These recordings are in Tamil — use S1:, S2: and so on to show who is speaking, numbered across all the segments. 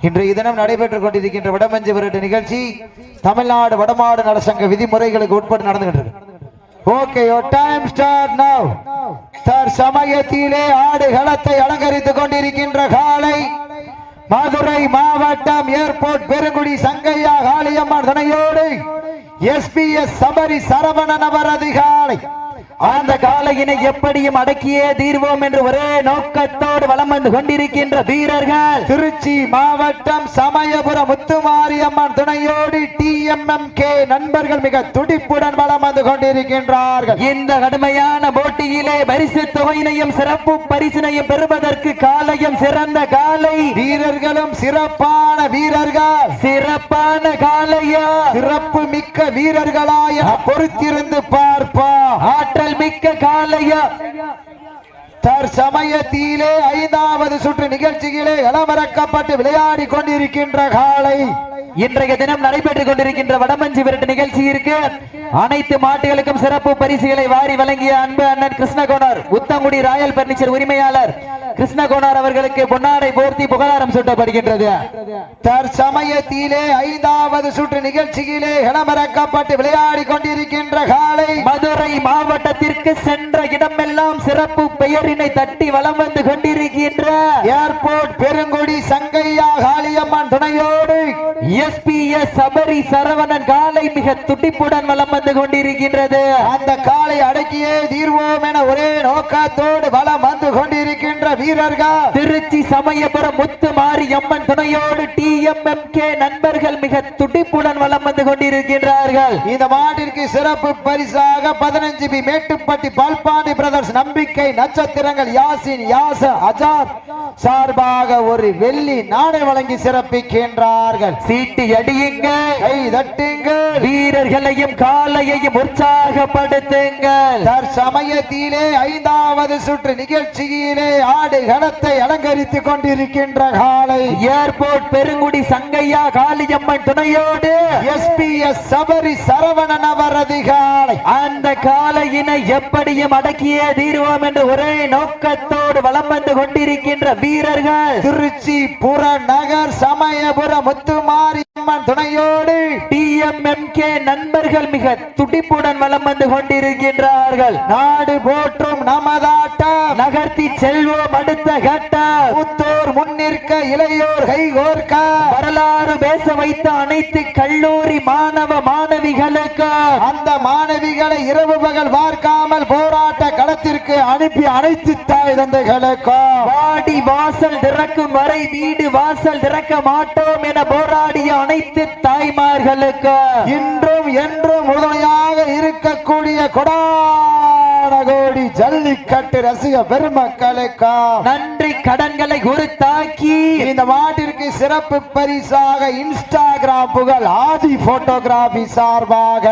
S1: இன்றைய தினம் நடைபெற்றுக் கொண்டிருக்கின்ற வடமஞ்சு விரட்டு நிகழ்ச்சி தமிழ்நாடு வடமாடு நலசங்க விதிமுறைகளுக்கு உட்பட்டு நடந்துகிட்டு இருக்கு ஓகே டைம் ஸ்டார்ட் நவ் தர் சமயத்திலே ஆடுகளத்தை அலங்கரித்துக் கொண்டிருக்கின்ற காலை மதுரை மாவட்டம் ஏர்போர்ட் பெருங்குடி சங்கையா காளியம்மன் துணையோடு எஸ்பிஎஸ் சபரி சரவணன் அவர் அதிகாலை
S2: அந்த காலையினை எப்படியும் அடக்கியே தீர்வோம் என்று ஒரே நோக்கத்தோடு வளம் வந்து கொண்டிருக்கின்ற வீரர்கள்.
S1: திருச்சி மாவட்டம் சமயபுரம் முத்துமாரியம்மன் துணையோடு டிஎம்எம் கே நண்பர்கள் மிக துடிப்புடன் வளம் வந்து கொண்டிருக்கின்றார்கள்.
S2: இந்த கடுமையான போட்டியிலே பரிசு தொகையினையும் சிறப்பு பரிசினையும் பெறுவதற்கு காலையும் சிறந்த காலை
S1: வீரர்களும் சிறப்பான வீரர்கள்.
S2: சிறப்பான காலையா
S1: சிறப்பு மிக்க வீரர்களாய பொறுத்திருந்து பார்ப்பா
S2: ஆற்றல் மிக்க காலையா?
S1: தற்சமயத்திலே ஐந்தாவது சுற்று நிகழ்ச்சியிலே இளமறக்கப்பட்டு விளையாடி கொண்டிருக்கின்ற காலை.
S2: இன்றைய தினம் நடைபெற்றுக் கொண்டிருக்கின்ற வடமஞ்சி விரட்டு நிகழ்ச்சி இருக்கு. அனைத்து மாட்டுகளுக்கும் சிறப்பு பரிசுகளை வாரி வழங்கிய அன்பு அண்ணன் கிருஷ்ணகோணர் உத்தங்குடி ராயல் பர்னிச்சர் உரிமையாளர் கிருஷ்ணகோணர் அவர்களுக்கு பொன்னாடை போர்த்தி புகழாரம் சூட்டப்படுகின்றது.
S1: தற்சமயத்திலே ஐந்தாவது சுற்று நிகழ்ச்சியிலே இளமரக்கப்பட்டு விளையாடி கொண்டிருக்கின்ற காலை
S2: மதுரை மாவட்டத்திற்கு சென்ற இடமெல்லாம் சிறப்பு பெயரினை தட்டி வலம் வந்து கொண்டிருக்கின்ற
S1: ஏர்போர்ட் பெருங்குடி சங்கையா காளியம்மன் துணையோடு
S2: எஸ்பிஎஸ் சபரி சரவணன் காலை மிக துடிப்புடன் வலம் வந்து கொண்டிருக்கின்றது.
S1: அந்த காலை அடக்கியே தீர்வோம் என ஒரே நோக்கத்தோடு வலம் வந்து கொண்டிருக்கின்ற வீரர்கள்.
S2: திருச்சி சமயபுரம் முத்து மாரியம்மன் துணையோடு டிஎம்எம் கே நண்பர்கள் மிக துடிப்புடன் வலம் வந்து கொண்டிருக்கின்றார்கள்.
S1: இந்த மாட்டிற்கு சிறப்பு பரிசாக பதினஞ்சு பி மேட்டுப்பட்டி பால்பாண்டி பிரதர்ஸ் நம்பிக்கை நட்சத்திரங்கள் யாசின் யாச அஜாத் சார்பாக ஒரு வெள்ளி நாடை வழங்கி சிறப்பிக்கின்றார்கள்.
S2: சீட்டு அடியுங்க
S1: கை தட்டுங்க
S2: வீரர்களையும் காலையையும் உற்சாகப்படுத்துங்கள்.
S1: தற்சமயத்திலே ஐந்தாவது சுற்று நிகழ்ச்சியிலே ஆடு கணத்தை அலங்கரித்துக் கொண்டிருக்கின்ற காலை.
S2: ஏர்போர்ட் பெருங்குடி சங்கையா காளியம்மன் துணையோடு
S1: எஸ்பிஎஸ் சபரி சரவணன் அவரது காலை.
S2: அந்த காலையினை எப்படியும் அடக்கியே தீர்வோம் என்று ஒரே நோக்கத்தோடு வளம் வந்து கொண்டிருக்கின்ற வீரர்கள்.
S1: திருச்சி புறநகர் சமயபுரம் முத்துமாரியம்மன் துணையோடு
S2: டிஎம்எம்கே நண்பர்கள் மிக துடிப்புடன் வலம் வந்து கொண்டிருக்கின்றார்கள்.
S1: நாடு போற்றும் நமதாட்டம்
S2: நகர்த்தி செல்வோம் அடுத்த கட்டம்
S1: மூத்தோர் முன்னிற்க இளையோர் கைகோர்க்க
S2: வரலாறு பேச வைத்த அனைத்து கல்லூரி மாணவ மாணவிகளுக்கு
S1: அந்த மாணவிகளை இரவு பகல் பார்க்காமல் போராட்ட களத்திற்கு அனுப்பி அனைத்து தாய் தந்தைகளுக்கும்
S2: வாடி வாசல் திறக்கும் வரை வீடு வாசல் திறக்க மாட்டோம் என போராடிய அனைத்து தாய்மார்களுக்கு
S1: இன்றும் என்றும் உறுதுணையாக இருக்கக்கூடிய கொடான கோடி ஜல்லிக்கட்டு ரசிக பெருமக்களுக்கும்
S2: நன்றி கடன்களை உருத்தாக்கி
S1: இந்த மாட்டிற்கு சிறப்பு பரிசாக இன்ஸ்டாகிராம் புகழ் ஆதி போட்டோகிராபி சார்பாக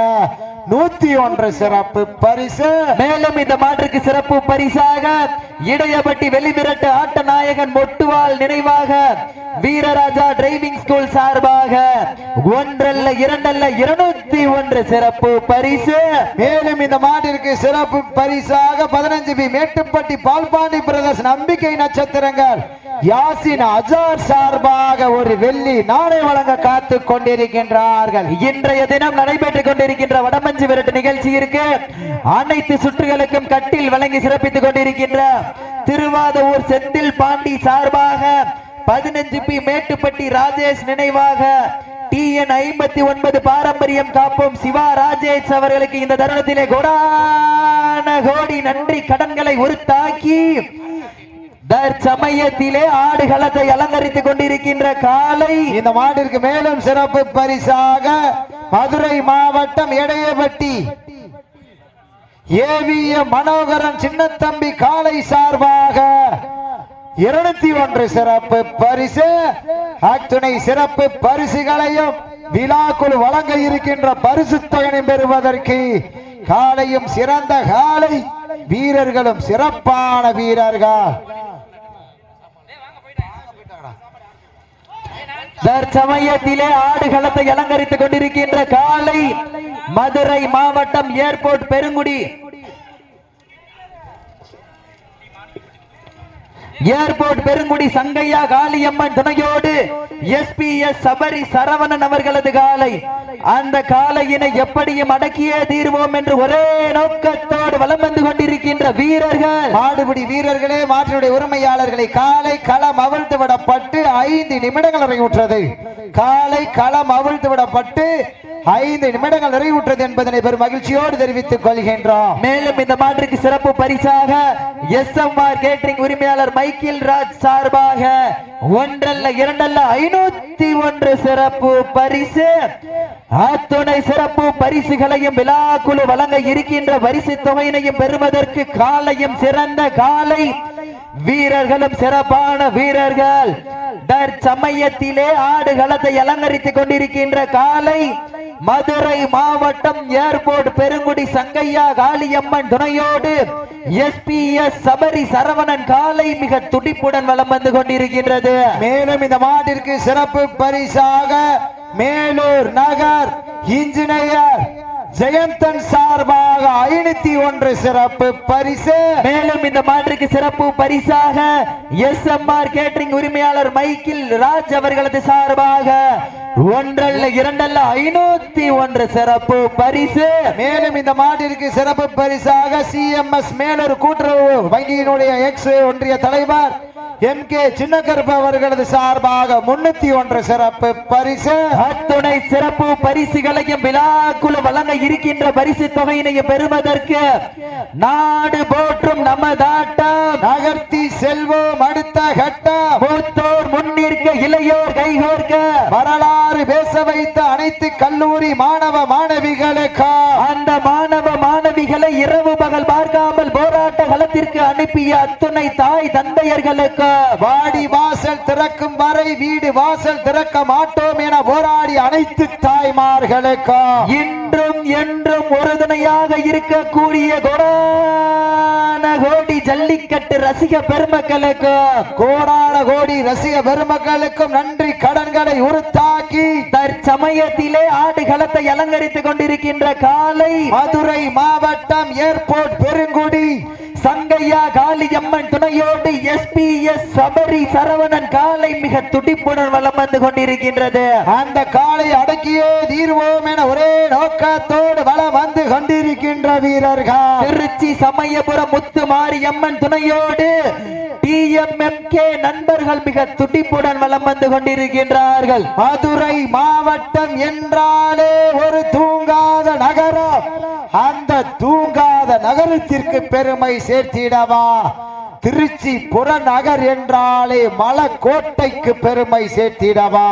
S1: நூத்தி ஒன்று சிறப்பு பரிசு.
S2: மேலும் இந்த மாற்றுக்கு சிறப்பு பரிசாக இடையபட்டி வெளிவிரட்டு ஆட்ட நாயகன் மொட்டுவால் நினைவாக வீரராஜா டிரைவிங் ஸ்கூல் சார்பாக ஒன்றல்ல இரண்டல்ல இருநூத்தி ஒன்று சிறப்பு பரிசு.
S1: மேலும் இந்த மாட்டிற்கு சிறப்பு பரிசாக பதினஞ்சு பி மேட்டுப்பட்டி பால்பாண்டி பிரதர்ஸ் நம்பிக்கை நட்சத்திரங்கள். யாசின் அஜார் சார்பாக ஒரு வெள்ளி நாளை வழங்க காத்து கொண்டிருக்கின்றார்கள்.
S2: இன்றைய தினம் நடைபெற்றுக் கொண்டிருக்கின்ற வடமஞ்சு விரட்டு நிகழ்ச்சி இருக்கு. அனைத்து சுற்றுகளுக்கும் கட்டில் வழங்கி சிறப்பித்துக் கொண்டிருக்கின்ற திருவாதூர் செந்தில் பாண்டி சார்பாக பதினஞ்சு பி மேட்டுப்பட்டி ராஜேஷ் நினைவாக. டி என் ஐம்பத்தி ஒன்பது பாரம்பரியம் காப்போம் சிவா ராஜேஷ் அவர்களுக்கு இந்த தருணத்திலே கோடான கோடி நன்றி கடன்களை உருத்தாக்கி தற்சமயத்திலே ஆடுகளத்தை அலங்கரித்துக் கொண்டிருக்கின்ற காலை.
S1: இந்த மாட்டிற்கு மேலும் சிறப்பு பரிசாக மதுரை மாவட்டம் எடையபட்டி. ஏவிய மனோகரன் சின்னத்தம்பி காளை சார்பாக இருநூத்தி ஒன்று சிறப்பு பரிசு. அத்துணை சிறப்பு பரிசுகளையும் விழாக்குழு வழங்க இருக்கின்ற பரிசு தொகையை பெறுவதற்கு காலையும் சிறந்த காலை வீரர்களும் சிறப்பான வீரர்கள்.
S2: தற்சமயத்திலே ஆடுகளத்தை அலங்கரித்துக் கொண்டிருக்கின்ற காலை மதுரை மாவட்டம் ஏர்போர்ட் பெருங்குடி ஏர்போர்ட் பெருங்குடி சங்கையா காளியம்மன் துணையோடு எஸ்பிஎஸ் சபரி சரவணன் அவர்களது காலை. அந்த காலையினை எப்படியும் அடக்கியே தீர்வோம் என்று ஒரே நோக்கத்தோடு வலம் வந்து கொண்டிருக்கின்ற வீரர்கள்.
S1: மாடுபிடி வீரர்களே மாற்றினுடைய உரிமையாளர்களை காலை களம் அவிழ்த்து விடப்பட்டு ஐந்து நிமிடங்கள் நிறைவுற்றது. காலை களம் அவிழ்த்து விடப்பட்டு ஐந்து நிமிடங்கள் நிறைவுற்றது என்பதனை பெரும் மகிழ்ச்சியோடு தெரிவித்துக் கொள்கின்றோம்.
S2: மேலும் இந்த மாற்றுக்கு சிறப்பு பரிசாக எஸ் எம் ஆர் கேட்டரிங் உரிமையாளர் மைக்கேல் ராஜ் சார்பாக ஒன்றல்ல இரண்டல்ல ஐநூத்தி ஒன்று சிறப்பு பரிசு. அத்துணை சிறப்பு பரிசுகளையும் விழாக்குழு வழங்க இருக்கின்ற பரிசு தொகையினையும் பெறுவதற்கு காலையும் சிறந்த காலை. வீரர்களும் சிறப்பான வீரர்கள். தற்சமயத்திலே ஆடு களத்தை அலங்கரித்துக் கொண்டிருக்கின்ற காலை. மதுரை மாவட்டம் ஏர்போர்ட் பெருங்குடி சங்கையா காளியம்மன் துணையோடு எஸ்பிஎஸ் சபரி சரவணன் காலை மிக துடிப்புடன் வலம் வந்து கொண்டிருக்கின்றது.
S1: மேலும் இந்த மாட்டிற்கு சிறப்பு பரிசாக மேலூர் நகர் இன்ஜினியர் ஜெயந்தன் சார்பாக ஐநூத்தி ஒன்று சிறப்பு பரிசு.
S2: மேலும் இந்த மாற்றுக்கு சிறப்பு பரிசாக எஸ் எம் ஆர் கேட்டரிங் உரிமையாளர் மைக்கில் ராஜ் அவர்களது சார்பாக ஒன்றல்ல இரண்டல்ல ஐநூத்தி ஒன்று சிறப்பு பரிசு.
S1: மேலும் இந்த மாட்டிற்கு சிறப்பு பரிசாக சிஎம்எஸ் மேலூர் கூட்டுறவு வங்கியினுடைய எக்ஸ் ஒன்றிய தலைவர் எம் கே சின்னக்கருப்பு அவர்களது சார்பாக முன்னூத்தி ஒன்று சிறப்பு பரிசு.
S2: அத்துணை சிறப்பு பரிசுகளையும் விழாக்குழு வழங்க இருக்கின்ற பரிசு தொகையினையும் பெறுவதற்கு நாடு போற்றும் நமதாட்டம்.
S1: நகர்த்தி செல்வோம் அடுத்த கட்டம்.
S2: மூத்தோர் முன்னிற்க இளையோர் கைகோர்க்க.
S1: வரலாறு பேச வைத்த அனைத்து கல்லூரி மாணவ மாணவிகளுக்கு.
S2: அந்த மாணவ மாணவிகளை இரவு பகல் பார்க்காமல் போராட்ட களத்திற்கு அனுப்பிய அத்துணை தாய் தந்தையர்களுக்கு
S1: வாடி வாசல் திறக்கும் வரை வீடு வாசல் திறக்க மாட்டோம் என போராடி அனைத்து தாய்மார்களுக்கு
S2: இன்றும் என்றும் உறுதுணையாக இருக்கக்கூடிய கோடி ஜல்லிக்கட்டு ரசிக பெருமக்களுக்கு
S1: கோடான கோடி ரசிக பெருமக்களுக்கும் நன்றி. கடன்களை உறுத்தாக்கி
S2: தற்சமயத்திலே ஆடுகளத்தை அலங்கரித்துக் கொண்டிருக்கின்ற காலை
S1: மதுரை மாவட்டம் ஏர்போர்ட் பெருங்குடி
S2: சங்கையா காளியம்மன் துணையோடு எஸ்பிஎஸ் சபரி சரவணன் காலை மிக துடிப்புடன் வலம் வந்து கொண்டிருக்கின்றது.
S1: அந்த காலை அடக்கியே தீர்வோம் என ஒரே நோக்கத்தோடு வலம் வந்து கொண்டிருக்கின்ற வீரர்கள்.
S2: திருச்சி சமயபுரம் முத்து மாரியம்மன் துணையோடு டிஎம்எம்கே நண்பர்கள் மிக துடிப்புடன் வலம் வந்து கொண்டிருக்கின்றார்கள்.
S1: மதுரை மாவட்டம் என்றாலே ஒரு தூங்காத நகரம். அந்த தூங்காத நகரத்திற்கு பெருமை சேர்த்திடவா? திருச்சி புறநகர் என்றாலே மலக்கோட்டைக்கு பெருமை சேர்த்திடவா?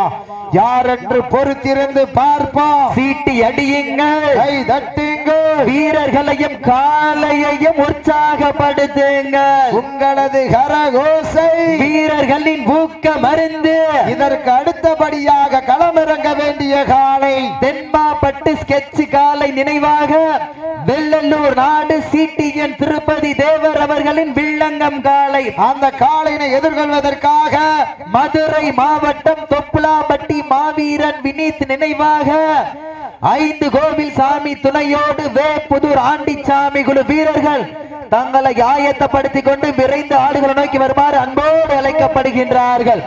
S1: யார் என்று பொறுத்திருந்து பார்ப்போம்
S2: சீட்டி அடியுங்கள்
S1: கை தட்டுங்கள்
S2: வீரர்களையும் காலையையும் உற்சாகப்படுத்துங்கள்
S1: உங்களது கரகோசை.
S2: வீரர்களின் ஊக்க மருந்து.
S1: இதற்கு அடுத்தபடியாக களமிறங்க வேண்டிய காலை.
S2: தென்மாப்பட்டு ஸ்கெட்ச் காலை நினைவாக. வெள்ளல்லூர் நாடு சிடிஎன் திருப்பதி தேவர் அவர்களின் வில்லங்கம் காலை
S1: அந்த காளையினை எதிர்கொள்வதற்காக
S2: மதுரை மாவட்டம் தொப்புலாப்பட்டி மாவீரன் வினீத் நினைவாக ஐந்து கோவில் சாமி துணையோடு வே புதூர் ஆண்டிச்சாமி குழு வீரர்கள் தங்களை ஆயத்தப்படுத்திக் கொண்டு விரைந்து ஆடுகளை நோக்கி வருமாறு அன்போடு அழைக்கப்படுகின்றார்கள்.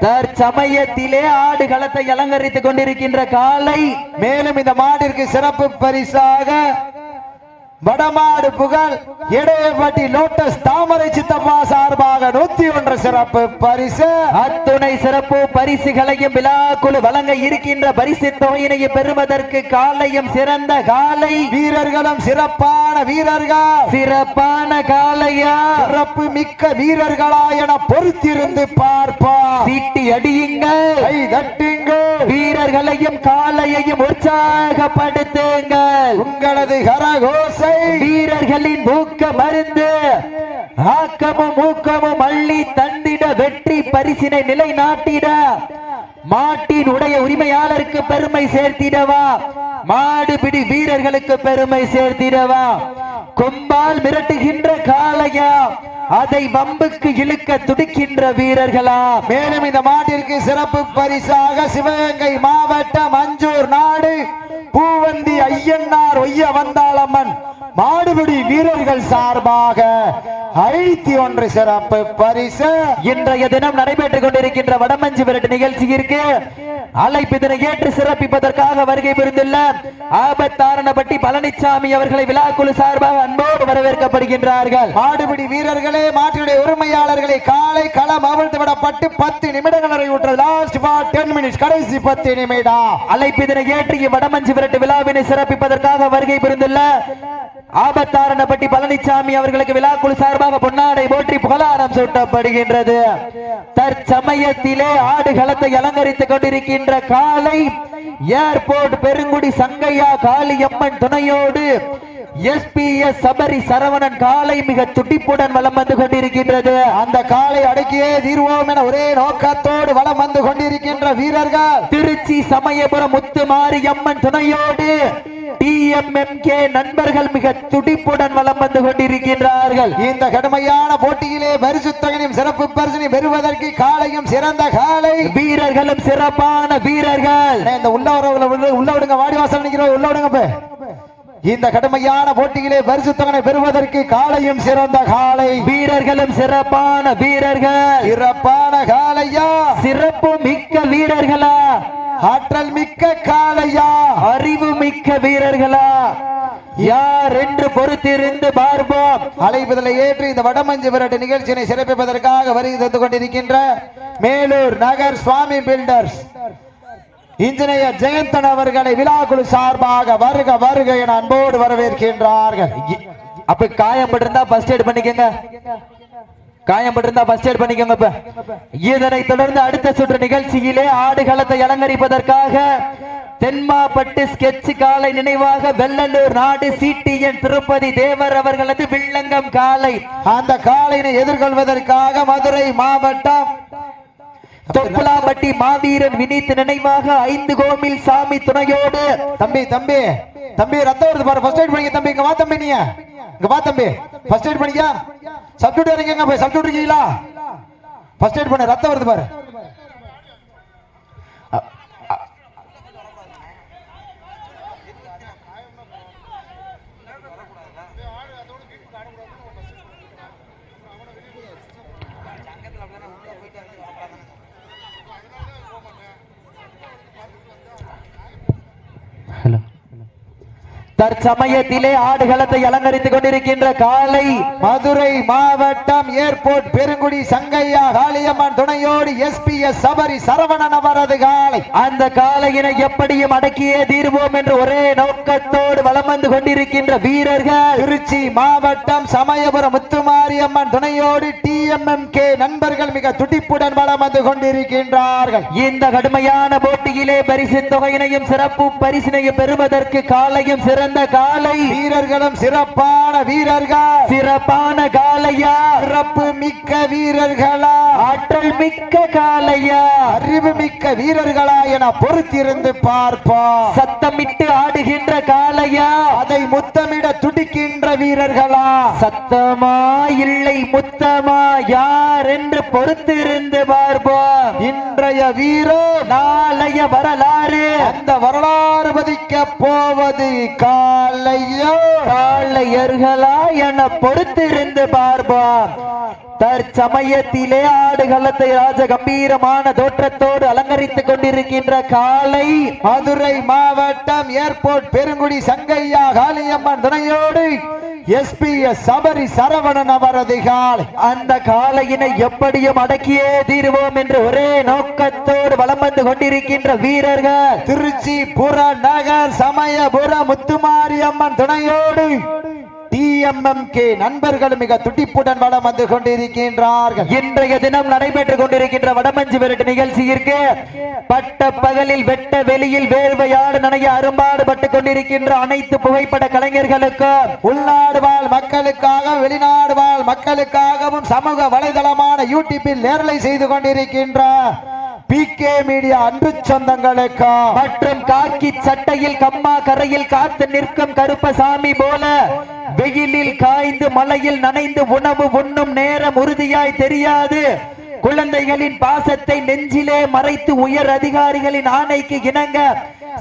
S2: தற்சமயத்திலே ஆடு களத்தை அலங்கரித்துக் கொண்டிருக்கின்ற காலை
S1: மேலும் இந்த மாடிற்கு சிறப்பு பரிசாக வடமாடு புகழ் இடையப்பட்டி லோட்டஸ் தாமரை சித்தம்மா சார்பாக நூத்தி ஒன்று சிறப்பு பரிசு.
S2: அத்துணை சிறப்பு பரிசுகளையும் விழாக்குழு வழங்க இருக்கின்ற பரிசு தொகையினையும் பெறுவதற்கு காலையும் சிறந்த காலை.
S1: வீரர்களும் சிறப்பான வீரர்கள்.
S2: சிறப்பான காலையா?
S1: சிறப்பு மிக்க வீரர்களா என பொறுத்திருந்து பார்ப்பா
S2: சீட்டி அடியுங்கள்.
S1: கை தட்டுங்கள்.
S2: வீரர்களையும் காலையையும் உற்சாகப்படுத்துங்கள்.
S1: உங்களது கரகோசை
S2: வீரர்களின் ஊக்க மருந்து ஆக்கமும் ஊக்கமும் அள்ளி தந்திட வெற்றி பரிசினை நிலைநாட்டிட. மாட்டின் உடைய உரிமையாளருக்கு பெருமை சேர்த்திடவா? மாடுபிடி வீரர்களுக்கு பெருமை சேர்த்திடவா? கொம்பால் மிரட்டுகின்ற காளையா? அதை வம்புக்கு இழுக்க துடிக்கின்ற வீரர்களா?
S1: மேலும் இந்த மாட்டிற்கு சிறப்பு பரிசாக சிவகங்கை மாவட்டம் அஞ்சூர் நாடு பூவந்தி ஐயன்னார் ஒய்ய வந்தாளம்மன் மாடுபிடி வீரர்கள் சார்பாக ஐத்தி ஒன்று சிறப்பு. பரிசு
S2: இன்றைய தினம் நடைபெற்றுக் கொண்டிருக்கின்ற வடமஞ்சு விரட்டு நிகழ்ச்சியிற்கு அழைப்பிதனை ஏற்று சிறப்பிப்பதற்காக வருகை புரிந்துள்ள ஆபத்தாரணப்பட்டி பழனிசாமி அவர்களை விழாக்குழு சார்பாக அன்போடு வரவேற்கப்படுகின்றார்கள்.
S1: மாடுபிடி வீரர்களே மாட்டினுடைய உரிமையாளர்களை காலை களம் அவிழ்த்து விடப்பட்டு பத்து நிமிடங்கள் நிறைவுற்றது லாஸ்ட் ஃபார் டென் மினிட்ஸ் கடைசி பத்து நிமிடம்.
S2: அழைப்பிதனை ஏற்றி வடமஞ்சு விரட்டு விழாவினை சிறப்பிப்பதற்காக வருகை புரிந்துள்ள ஆபத்தாரணப்பட்டி பழனிசாமி அவர்களுக்கு விழாக்குழு சார்பாக பொன்னாடை போற்றி புகழாரம் சூட்டப்படுகின்றது. தற்சமயத்திலே ஆடுகளத்தை அலங்கரித்துக் கொண்டிருக்கின்ற காலை ஏர்போர்ட் பெருங்குடி சங்கையா காளியம்மன் துணையோடு எஸ்பிஎஸ் சபரி சரவணன் காலை மிக துடிப்புடன் வலம் வந்து கொண்டிருக்கின்றது.
S1: அந்த காலை அடக்கியே தீர்வோம் என ஒரே நோக்கத்தோடு வலம் வந்து கொண்டிருக்கின்ற வீரர்கள்.
S2: திருச்சி சமயபுரம் முத்து மாரியம்மன் துணையோடு டிஎம்எம்கே நண்பர்கள் மிக துடிப்புடன் வலம் வந்து கொண்டிருக்கின்றார்கள்.
S1: இந்த கடுமையான போட்டியிலே பரிசு தொகையும் சிறப்பு பரிசினை பெறுவதற்கு காலையும் சிறந்த காலை.
S2: வீரர்களும் சிறப்பான வீரர்கள்.
S1: இந்த உள்ள உள்ள விடுங்க வாடி வாசல் நிக்கிறோம் உள்ள விடுங்க. இந்த கடுமையான போட்டியிலே பரிசு பெறுவதற்கு காலையும் சிறந்த காலை
S2: வீரர்களும் சிறப்பான வீரர்கள்.
S1: சிறப்பான காலையா
S2: சிறப்பு மிக்க வீரர்களா?
S1: ஆற்றல் மிக்க காலையா
S2: அறிவு மிக்க வீரர்களா? யார் என்று பொறுத்திருந்து பார்ப்போம்.
S1: அழைப்பதில் ஏற்று இந்த வடமஞ்சு விரட்டு நிகழ்ச்சியினை சிறப்பிப்பதற்காக வருகை தந்து கொண்டிருக்கின்ற மேலூர் நகர் சுவாமி பில்டர்ஸ். இன்ஜினியர் ஜெயந்தன் அவர்களை விழாக்குழு சார்பாக வருக வருக என அன்போடு வரவேற்கின்றார்கள்.
S2: அப்ப காயப்பட்டிருந்தா பஸ்ட் எய்ட் பண்ணிக்கங்க. காயம் பட்டிருந்தா எய்ட் பண்ணிக்கோங்க இப்ப. இதனை தொடர்ந்து அடுத்த சுற்று நிகழ்ச்சியிலே ஆடுகளத்தை அலங்கரிப்பதற்காக தென்மாப்பட்டு ஸ்கெட்ச் காலை நினைவாக வெள்ளலூர் நாடு சிடிஎன் திருப்பதி தேவர் அவர்களது வில்லங்கம் காலை.
S1: அந்த காலையினை எதிர்கொள்வதற்காக மதுரை மாவட்டம்
S2: தொப்புலாம்பட்டி மாவீரன் வினித் நினைவாக ஐந்து கோமில் சாமி துணையோடு.
S1: தம்பி தம்பி தம்பி ரத்தம் வருது பாரு. ஃபர்ஸ்ட் எய்ட் பண்ணிக்க தம்பி. இங்க வா தம்பி நீ இங்க வா தம்பி. ஃபர்ஸ்ட் எய்ட் பண்ணிக்க. சப்ஸ்டியூட் இறங்கிங்க போய் சப்ஸ்டியூட் இருக்கீங்களா? ஃபர்ஸ்ட் எய்ட் பண்ணு ரத்தம் வருது பாரு.
S2: தற்சமயத்திலே ஆடுகளத்தை அலங்கரித்துக் கொண்டிருக்கின்ற காலை
S1: மதுரை மாவட்டம் ஏர்போர்ட் பெருங்குடி சங்கையா காளியம்மன் துணையோடு எஸ்பிஎஸ் சபரி சரவணன் அவரது காலை.
S2: அந்த காலையினை எப்படியும் அடக்கியே தீர்வோம் என்று ஒரே நோக்கத்தோடு வலம் வந்து கொண்டிருக்கின்ற வீரர்கள்
S1: திருச்சி மாவட்டம் சமயபுரம் முத்துமாரியம்மன் துணையோடு டிஎம்எம்கே நண்பர்கள் மிக துடிப்புடன் வலம் வந்து கொண்டிருக்கின்றார்கள்.
S2: இந்த கடுமையான போட்டியிலே பரிசு தொகையினையும் சிறப்பு பரிசினையும் பெறுவதற்கு காலையும் சிறந்த காலை.
S1: வீரர்களும் சிறப்பான வீரர்கள்.
S2: சிறப்பான காலையா?
S1: சிறப்பு மிக்க வீரர்களா?
S2: ஆற்றல் மிக்க காலையா?
S1: அறிவு மிக்க வீரர்களா என பொறுத்திருந்து பார்ப்போம்.
S2: சத்தமிட்டு ஆடுகின்ற காலையா?
S1: அதை முத்தமிட துடிக்கின்ற வீரர்களா?
S2: சத்தமா இல்லை முத்தமா? யார் என்று பொறுத்திருந்து பார்ப்போம்.
S1: இன்றைய வீரோ
S2: நாளைய வரலாறு.
S1: அந்த வரலாறு பதிக்க போவது காலையோ
S2: காளையர்களா என பொறுத்திருந்து பார்ப்போம் தற்சமயத்திலே ஆடுகளத்தை ராஜ கம்பீரமான தோற்றத்தோடு அலங்கரித்துக் கொண்டிருக்கின்ற காலை
S1: மதுரை மாவட்டம் ஏர்போர்ட் பெருங்குடி சங்கையா காளியம்மன் துணையோடு எஸ்பிஎஸ் சபரி சரவணன் அவரது காலை
S2: அந்த காலையினை எப்படியும் அடக்கியே தீருவோம் என்று ஒரே நோக்கத்தோடு வலம் வந்து கொண்டிருக்கின்ற வீரர்கள்.
S1: திருச்சி புற நகர் சமயபுர முத்துமாரியம்மன் துணையோடு. டிஎம்எம்கே நண்பர்கள் மிக துடிப்புடன் வளம் வந்து கொண்டிருக்கின்றார்கள்.
S2: இன்றைய தினம் நடைபெற்றுக் கொண்டிருக்கின்ற வடமஞ்சு விரட்டு நிகழ்ச்சியிற்கு பட்ட பகலில் வெட்ட வெளியில் வேர்வையாடு நனைய அரும்பாடுபட்டுக் கொண்டிருக்கின்ற அனைத்து புகைப்பட கலைஞர்களுக்கும்
S1: உள்நாடு வாழ் மக்களுக்காக வெளிநாடு வாழ் மக்களுக்காகவும் சமூக வலைதளமான யூடியூப்பில் நேரலை செய்து கொண்டிருக்கின்ற பி கே மீடியா அன்பு சொந்தங்களுக்கு
S2: மற்றும் காக்கி சட்டையில் கம்மா கரையில் காத்து நிற்கும் கருப்பசாமி போல வெயிலில் காய்ந்து மலையில் நனைந்து உணவு உண்ணும் நேரம் உறுதியாய் தெரியாது. குழந்தைகளின் பாசத்தை நெஞ்சிலே மறைத்து உயர் அதிகாரிகளின் ஆணைக்கு இணங்க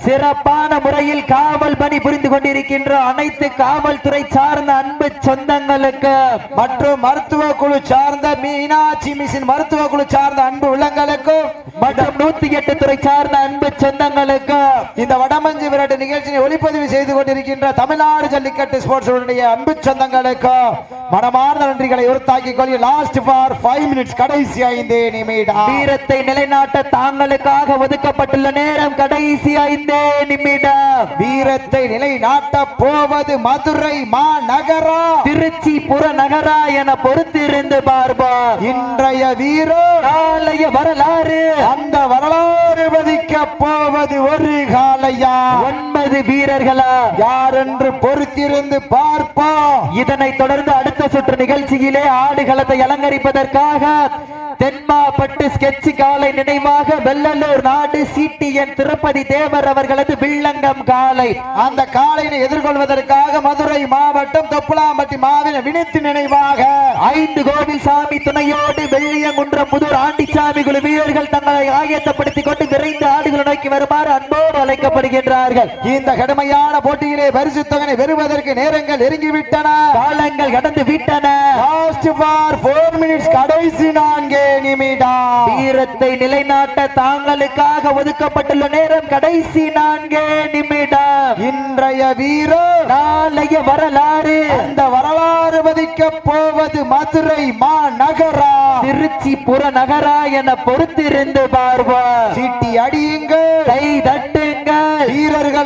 S2: சிறப்பான முறையில் காவல் பணி புரிந்து கொண்டிருக்கின்ற அனைத்து காவல்துறை சார்ந்த அன்பு சொந்தங்களுக்கு
S1: மற்றும் மருத்துவ குழு சார்ந்த மீனாட்சி மிஷின் மருத்துவ குழு சார்ந்த அன்பு உள்ளங்களுக்கும்
S2: மற்றும் நூத்தி எட்டு துறை சார்ந்த அன்பு சொந்தங்களுக்கு
S1: இந்த வடமஞ்சு விரட்டு நிகழ்ச்சியை ஒளிப்பதிவு செய்து கொண்டிருக்கின்ற தமிழ்நாடு ஜல்லிக்கட்டு ஸ்போர்ட்ஸ் அன்பு சொந்தங்களுக்கு மனமார்ந்த நன்றிகளை உறுத்தாக்கிக் கொள்ள லாஸ்ட் ஃபார் ஃபைவ் மினிட்ஸ் கடைசி ஐந்து நிமிடம்.
S2: வீரத்தை நிலைநாட்ட தாங்களுக்காக ஒதுக்கப்பட்டுள்ள நேரம் கடைசி ஐந்தே நிமிடம்.
S1: வீரத்தை நிலைநாட்ட போவது மதுரை மாநகரா?
S2: திருச்சி புறநகரா என பொறுத்திருந்து பார்ப்போம்.
S1: இன்றைய வீரர்
S2: நாளைய வரலாறு.
S1: அந்த வரலாறு பதிக்க போவது ஒரு காலையா?
S2: ஒன்பது வீரர்களா?
S1: யார் என்று பொறுத்திருந்து பார்ப்போம்.
S2: இதனைத் தொடர்ந்து அடுத்த சுற்று நிகழ்ச்சியிலே ஆடுகளத்தை அலங்கரிப்பதற்காக தென்மாப்பட்டு ஸ்கெட்ச் காலை நினைவாக வெள்ளலூர் நாடு சிடிஎன் திருப்பதி தேவர் அவர்களது வில்லங்கம் காலை.
S1: அந்த காளையினை எதிர்கொள்வதற்காக மதுரை மாவட்டம் தொப்புலாம்பட்டி மாவின வினித்து நினைவாக.
S2: ஐந்து கோவில் சாமி துணையோடு வெள்ளியங்குன்றம் புதூர் ஆண்டிச்சாமி குழு வீரர்கள் தங்களை ஆயத்தப்படுத்திக் கொண்டு விரைந்து ஆடுகளை நோக்கி வருமாறு அன்போடு அழைக்கப்படுகின்றார்கள்.
S1: இந்த கடுமையான போட்டியிலே பரிசு தொகை பெறுவதற்கு நேரங்கள் நெருங்கிவிட்டன.
S2: காலங்கள் கடந்து விட்டன.
S1: லாஸ்ட் ஃபார் ஃபோர் மினிட்ஸ் கடைசி நான்கே நிமிடம்.
S2: வீரத்தை நிலைநாட்ட தாங்களுக்காக ஒதுக்கப்பட்டுள்ள நேரம் கடைசி நான்கே நிமிடம்.
S1: இன்றைய வீரர்
S2: நாளைய வரலாறு.
S1: அந்த வரலாறு பதிக்க போவது மதுரை மாநகரா
S2: காசிபுர புறநகரா என பொறுத்திருந்து பார்வா
S1: சீட்டி அடியுங்க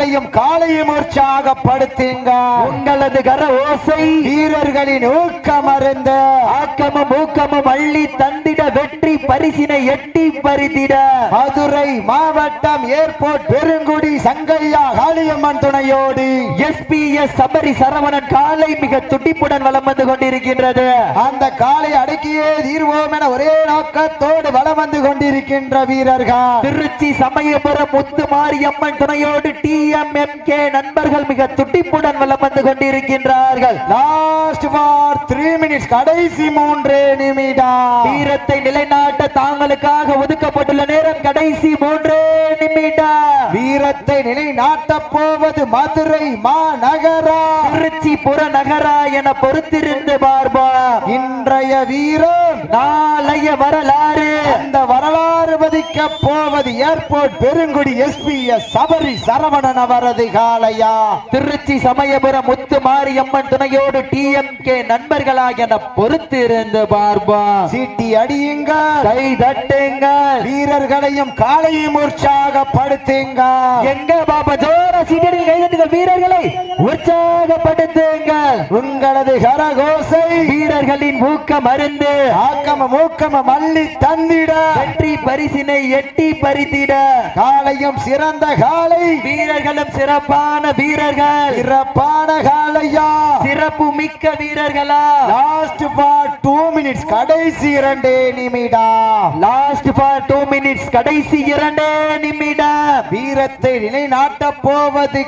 S1: வீரர்களையும் காலையும் உற்சாகப்படுத்துங்க.
S2: உங்களது கர ஓசை
S1: வீரர்களின் ஊக்கம் அருந்த
S2: ஆக்கமும் ஊக்கமும் அள்ளி தந்திட வெற்றி பரிசினை எட்டி பறித்திட
S1: மதுரை மாவட்டம் ஏர்போர்ட் பெருங்குடி சங்கையா காளியம்மன் துணையோடு.
S2: எஸ்பிஎஸ் சபரி சரவணன் காலை மிக துடிப்புடன் வலம் வந்து கொண்டிருக்கின்றது.
S1: அந்த காலை அடக்கியே தீர்வோம் என ஒரே நோக்கத்தோடு வலம் வந்து கொண்டிருக்கின்ற வீரர்கள்.
S2: திருச்சி சமயபுரம் முத்து மாரியம்மன் துணையோடு டிஎம்எம்கே நண்பர்கள் மிக துடிப்புடன் வலம் வந்து கொண்டிருக்கின்றார்கள்.
S1: லாஸ்ட் ஃபார் த்ரீ மினிட்ஸ் கடைசி மூன்று நிமிடம்.
S2: வீரத்தை நிலைநாட்ட தாங்களுக்காக ஒதுக்கப்பட்டுள்ள நேரம் கடைசி மூன்று நிமிடம்.
S1: வீரத்தை நிலைநாட்ட போவது மதுரை மாநகரா?
S2: திருச்சி புறநகரா என பொறுத்திருந்து பார்ப்போம்.
S1: இன்றைய வீரர்
S2: நாளைய வரலாறு.
S1: அந்த வரலாறு பதிக்க போவது airport Perungudi S P S Sabari Saravanan. அவரது காலையா
S2: திருச்சி சமயபுரம் முத்து மாரியம்மன் துணையோடு டிஎம்கே நண்பர்களா என பொறுத்திருந்து பார்ப்போம்
S1: சீட்டி அடியுங்க
S2: கை தட்டுங்கள்.
S1: வீரர்களையும் காலையும் உற்சாகப்படுத்துங்க.
S2: எங்க பாப்பா? ஜோர சீட்டடில் கைதட்டுங்கள் வீரர்களை உற்சாகப்படுத்துங்கள்.
S1: உங்களது கரகோசை.
S2: வீரர்களின் ஊக்கம் அருந்து
S1: ஆக்கம மூக்கம மல்லி தந்திட.
S2: வெற்றி பரிசினை எட்டி பறித்திட.
S1: காலையும் சிறந்த காலை
S2: வீரர்களும் சிறப்பான வீரர்கள்.
S1: சிறப்பான காலையா.
S2: சிறப்பு மிக்க வீரர்களா.
S1: லாஸ்ட் ஃபார் டூ மினிட்ஸ் கடைசி இரண்டே நிமிடம்
S2: லாஸ்ட் ஃபார் டூ மினிட்ஸ் கடைசி இரண்டே நிமிடம்.
S1: வீரத்தை நிலைநாட்ட போவது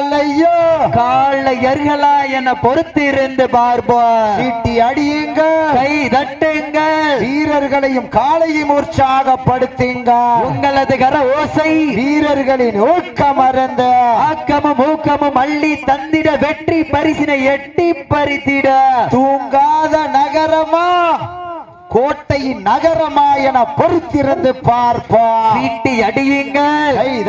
S1: காலையோ?
S2: காளையர்களா என பொறுத்திருந்து பார்ப்போம்.
S1: சீட்டி அடியுங்க.
S2: கை தட்டுங்கள்
S1: வீரர்களையும் காலையும் உற்சாகப்படுத்துங்க.
S2: உங்களது கர ஓசை.
S1: வீரர்களின் ஊக்கம் அறந்த
S2: ஆக்கமும் ஊக்கமும் அள்ளி தந்திட வெற்றி பரிசினை எட்டி பறித்திட.
S1: தூங்காத நகரமா? கோட்டையின் நகரமா என பொறுத்திருந்து பார்ப்போம்.
S2: வீட்டி அடியுங்கள்
S1: கை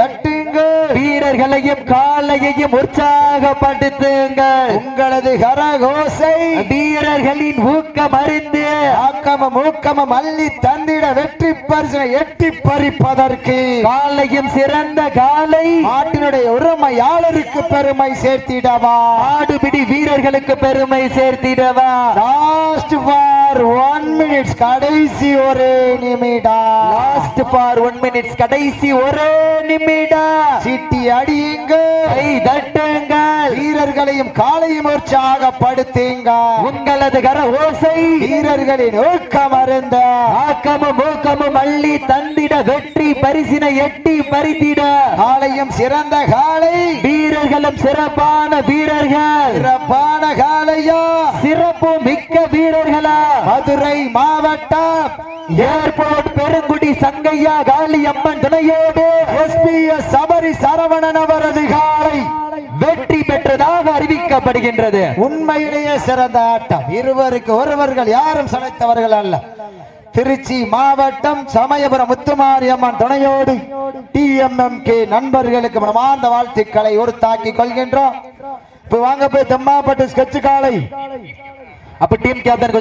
S2: வீரர்களையும் காளையையும் உற்சாகப்படுத்துங்கள்
S1: உங்களது கரகோசை
S2: வீரர்களின் ஊக்கம் அறிந்து
S1: ஆக்கமும் ஊக்கமும் அள்ளி தந்திட வெற்றி பரிசனை எட்டி பறிப்பதற்கு.
S2: காளையும் சிறந்த காலை
S1: நாட்டினுடைய உரிமையாளருக்கு பெருமை சேர்த்திடவா.
S2: ஆடுபிடி வீரர்களுக்கு பெருமை சேர்த்திடவா.
S1: லாஸ்ட் ஃபார் ஒன் மினிட்ஸ் கடைசி ஒரு நிமிடம்.
S2: லாஸ்ட் ஃபார் ஒன் மினிட்ஸ் கடைசி ஒரு நிமிடம்.
S1: சிட்டி அடியுங்க
S2: கை தட்டுங்கள்.
S1: வீரர்களையும் காலையும் உற்சாகப்படுத்துங்க
S2: உங்களது கர ஓசை.
S1: வீரர்களின் ஊக்கம் அருந்த.
S2: ஆக்கமும் ஊக்கமும் அள்ளி தந்திட வெற்றி பரிசினை எட்டி பறித்திட.
S1: காலையும் சிறந்த காலை
S2: வீரர்களும் சிறப்பான வீரர்கள்.
S1: சிறப்பான காலையா
S2: சிறப்பு மிக்க வீரர்களா.
S1: மதுரை மாவட்டம்.
S2: ஏர்போர்ட் பெருங்குடி சங்கையா காளியம்மன் துணையோடு
S1: எஸ்பிஎஸ் சபரி சரவணன் அவரது காலை
S2: வெற்றி பெற்றதாக அறிவிக்கப்படுகின்றது.
S1: உண்மையிலேயே சிறந்த ஆட்டம். இருவருக்கு ஒருவர்கள் யாரும் சளைத்தவர்கள் அல்ல. திருச்சி மாவட்டம் சமயபுரம் முத்துமாரி அம்மன் துணையோடு டிஎம்எம் கே நண்பர்களுக்கு மனமார்ந்த வாழ்த்துக்களை உறுத்தாக்கிக் கொள்கின்றோம். இப்ப வாங்க போய் தெம்மாப்பட்டு ஸ்கெட்சு காலை.
S2: அப்ப டீம் கேப்டன்